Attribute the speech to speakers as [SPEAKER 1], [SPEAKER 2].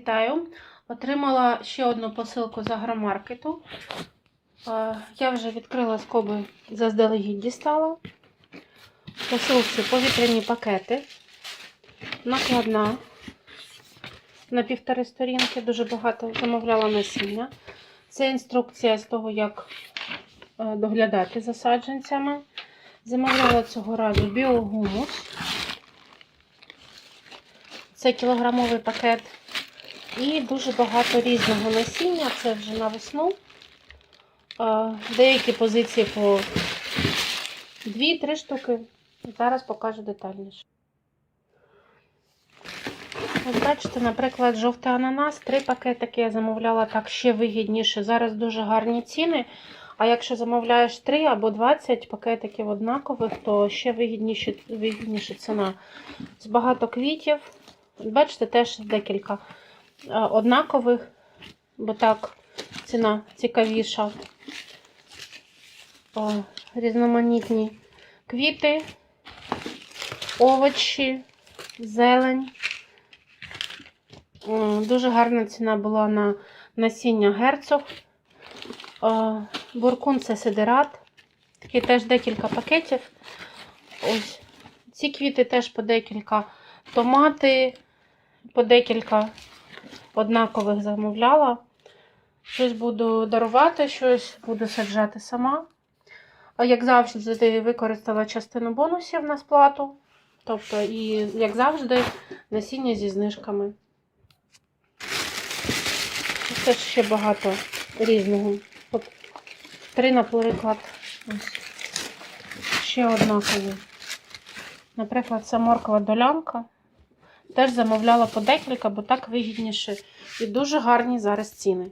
[SPEAKER 1] Вітаю! Отримала ще одну посилку з агромаркету. Я вже відкрила скоби, заздалегідь дістала. Посилці повітряні пакети. Накладна на півтори сторінки. Дуже багато замовляла насіння. Це інструкція з того, як е, доглядати за саджанцями. Замовляла цього разу біогумус. Це кілограмовий пакет. І дуже багато різного насіння. Це вже на весну. Деякі позиції по 2-3 штуки. Зараз покажу детальніше. Ось бачите, наприклад, жовтий ананас, три пакетики я замовляла так ще вигідніше. Зараз дуже гарні ціни. А якщо замовляєш 3 або 20 пакетиків однакових, то ще вигідніше, вигідніше ціна. З багато квітів. Бачите, теж декілька однакових, бо так ціна цікавіша. О, різноманітні квіти, овочі, зелень. О, Дуже гарна ціна була на насіння герцог. О, Буркун це сидерат. Такі теж декілька пакетів. Ось. Ці квіти теж по декілька. Томати по декілька однакових замовляла. Щось буду дарувати, щось буду саджати сама. А як завжди, використала частину бонусів на сплату. Тобто, і, як завжди, насіння зі знижками. Це ще багато різного. От три, наприклад, ось ще однакові. Наприклад, це моркова долянка. Теж замовляла по декілька, бо так вигідніше. І дуже гарні зараз ціни.